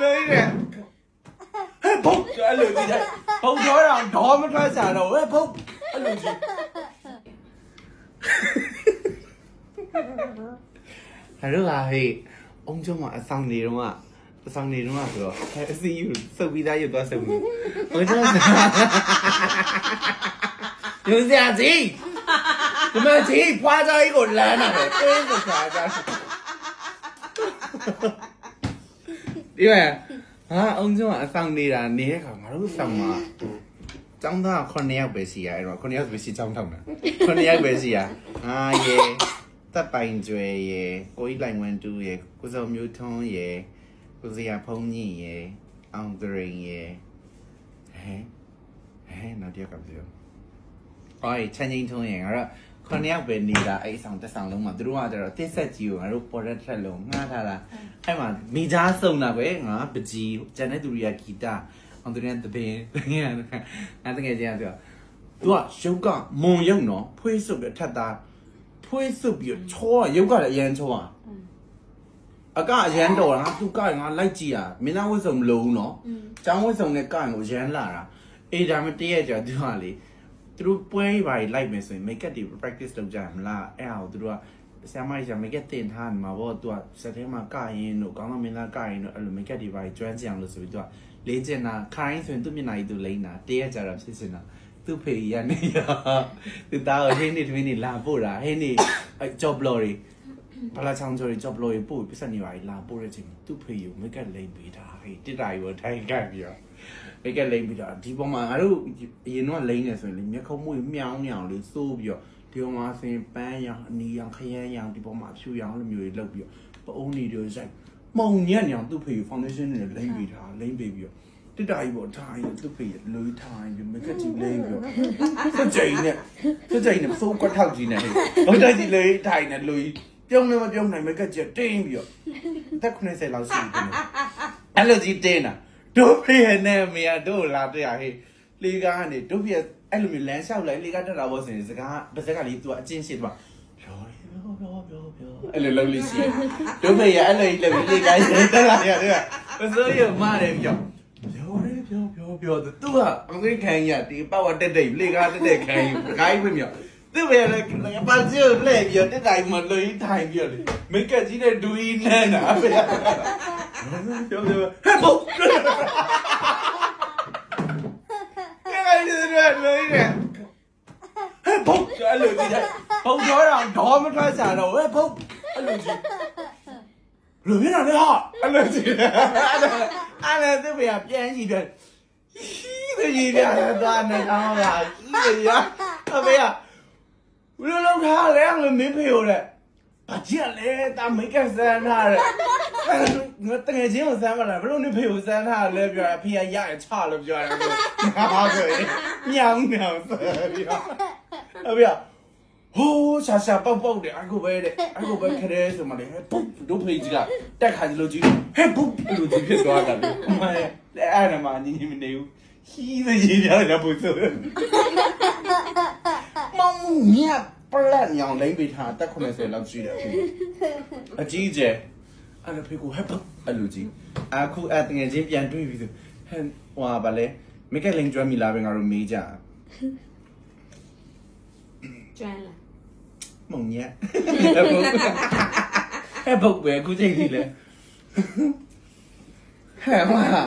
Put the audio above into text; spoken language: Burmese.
lưới nè Phúc, anh lừa gì vậy? Không nói đâu, đó mới phải xả đầu ấy Phúc Anh lừa gì? Thật rất là thì ông cho ngoại sang đi đúng không ạ? Sang đi đúng không ạ? Rồi, hãy xin yêu, sơ bi ra yêu tôi sơ bi Ôi trời ơi Yêu gì à chị? Chúng ta chỉ qua ra ít một lần à? Ôi trời ơi ဒီမှာငါအုံကျုံကအဆောင်နေတာနေတဲ့ခါငါတို့ဆောင်မှာကျောင်းသား9ယောက်ပဲရှိရအဲ့တော့9ယောက်ပဲရှိကျောင်းထောက်တာ9ယောက်ပဲရှိရငါရေတပ်ပိုင်ကျွဲရေကိုကြီးလိုင်ဝမ်တူရေကိုစုံမျိုးထွန်းရေကိုစရာဖုံးကြီးရေအောင်ဒရင်ရေဟဲဟဲနောက်တစ်ယောက်ကပြောအော်ချန်ချင်းထွန်းရေငါတော့ ခုနှစ်ယောက်ပဲနေတာအဲ့အဆောင်တစ်ဆောင်လုံးမှာသူတို့ကကျတော့တစ်ဆက်ကြီးကိုငါတို့ပေါ်တဲ့ထက်လုံးငှားထားတာအဲ့မှာမိသားစုံတာပဲငါပကြီးကျန်တဲ့သူတွေကဂီတအောင်သူတွေကသပင်တကယ်အဲ့တကယ်ကျန်ပြောသူကရုပ်ကမုံရုပ်နော်ဖွေးစုပ်ပြီးထက်သားဖွေးစုပ်ပြီးချောရုပ်ကလည်းအရန်ချောอ่ะအကအရန်တော်တာသူကငါလိုက်ကြည့်ရမင်းသားဝတ်စုံမလို့ဘူးနော်ចောင်းဝတ်စုံနဲ့ကရင်ကိုရန်လာတာအေးဒါမှတည့်ရကြသူကလေ သူတို့ပွဲဘာတွေလိုက်မယ်ဆိုရင် make up တွေ practice လုပ်ကြရမလားအဲ့ဟာကိုသူတို့ကဆရာမကြီးက make up တင်ထားနေမှာပေါ့သူကစက်ထဲမှာကရင်တို့ကောင်းကောင်းမင်းသားကရင်တို့အဲ့လို make up တွေဘာတွေကျွမ်းကျင်အောင်လို့ဆိုပြီးသူကလေးကျင်တာခိုင်းဆိုရင်သူ့မျက်နှာကြီးသူလိမ့်တာတရက်ကြတော့ဖြစ်စင်တာသူ့ဖေကြီးကနေရသူသားကိုဟင်းနေသမင်းနေလာပို့တာဟင်းနေအဲ့ job blow တွေ ဘာလာချောင်းချိုတွေ job blow တွေပို့ပြီးပြဿနာတွေလာပို့တဲ့ချိန်မှာသူ့ဖေကြီးကို make up လိမ့်ပေးတာဟေးတစ်တာကြီးကိုထိုင်ကပ်ပြီးတော့မိတ်ကလိမ့်ပြီးတော့ဒီပေါ်မှာငါတို့အရင်တော့လိမ့်နေဆိုရင်လေမျက်ခုံးမွေးမြောင်းမြောင်းလေးစိုးပြီးတော့ဒီပေါ်မှာဆင်ပန်းရောင်အနီရောင်ခရမ်းရောင်ဒီပေါ်မှာဖြူရောင်လိုမျိုးတွေလုပ်ပြီးတော့ပအုံးနေတွေရိုက်မှုံညံ့ညောင်သူ့ဖေကို foundation တွေလိမ့်ပြီးတာလိမ့်ပြီးပြီးတော့တစ်တာကြီးပေါ်ထားရင်သူ့ဖေလွေးထားရင်မိတ်ကကြီးလိမ့်ပြီးတော့စကြိမ်နဲ့စကြိမ်နဲ့စိုးကွက်ထောက်ကြီးနဲ့ဟဲ့ဟုတ်တယ်ကြီးလေးထိုင်နဲ့လွေး ပြုံးလည်းမပြုံးနိုင်မကက်ချက်တင်းပြီးတော့တက်90လောက်ရှိတယ်အဲ့လိုကြီးတင်းတာတို့ဖေးနဲ့အမေကတို့လာတွေ့ရဟေးလေကားကနေတို့ဖေးအဲ့လိုမျိုးလမ်းလျှောက်လိုက်လေကားတက်လာဖို့ဆိုရင်စကားပါစက်ကလေး तू အချင်းရှိတယ်ပါအဲ့လိုလုံးလေးရှိဒုမေရအဲ့လိုလေးလေးကိုင်းတက်လာရတယ်ကပစိုးရမတယ်ပြောပြောတယ်ပြောပြောပြောသူကအင်္ဂလိပ်ခံရတေးပတ်ဝတက်တဲ့လေကားတက်တဲ့ခံကိုင်းဝင်မြောက် သူပဲလည်းပါစီကိုလှည့်ပြီးတက်တိုင်းမလွင်ထိုင်ပြီးလေမိတ်ကကြီးတဲ့ဒူကြီးနန်းတာဖေးပြောပြောဟဲ့ဘုတ်အဲ့ဒီရက်လွေးတယ်ဟဲ့ဘုတ်အဲ့လိုကြီးတယ်ဘုတ်ပြောတာဒေါ်မထွက်ချာတော့ဟဲ့ဘုတ်အဲ့လိုကြီးလူမင်းတော့ဟာအဲ့လိုကြီးအဲ့ဒါသူပြပြန်ကြည့်တယ်ဟီးကြီးတယ်သွားနေတော့ပါဟီးရအမေကဘယ်လိုလုပ်ထားလဲငါမင်းဖေကိုတဲ့ဘာကြည့်လဲတာမိတ်က ဆန်းထားတယ်ငါတကယ်ချင်းကိုဆန်းမလားဘလို့နေဖေကိုဆန်းထားလဲပြောအဖေကရရချလို့ပြောတယ်ဟာဆိုရင်ညောင်းညောင်းဆိုပြီးတော့အဖေကဟိုးရှာရှာပေါက်ပေါက်တယ်အခုပဲတဲ့အခုပဲခရဲဆိုမှလေပုတ်တို့ဖေကြီးကတက်ခါကြီးလို့ကြီးဟဲ့ပုတ်လို့ကြီးဖြစ်သွားတာလေအမရဲ့အဲ့ဒါမှညီညီမနေဘူးဟီးသေးကြီးရတယ်ဘုဆို မောင်မြတ်ပလက်ညောင်လိမ့်ပေးထားတက်90လောက်ရှိတယ်အခုအကြီးကျယ်အဲ့ဒါဖေကိုဟဲ့ပုတ်အဲ့လိုကြီးအခုအဲ့တငယ်ချင်းပြန်တွေ့ပြီဆိုဟဲ့ဟွာဗာလေမိကလိန်ကျွမ်းမီလာပဲငါတို့မေးကြကျွမ်းလားမုံညက်ဟဲ့ဘုတ်ပဲအခုချိန်ကြီးလဲဟဲ့ဟာ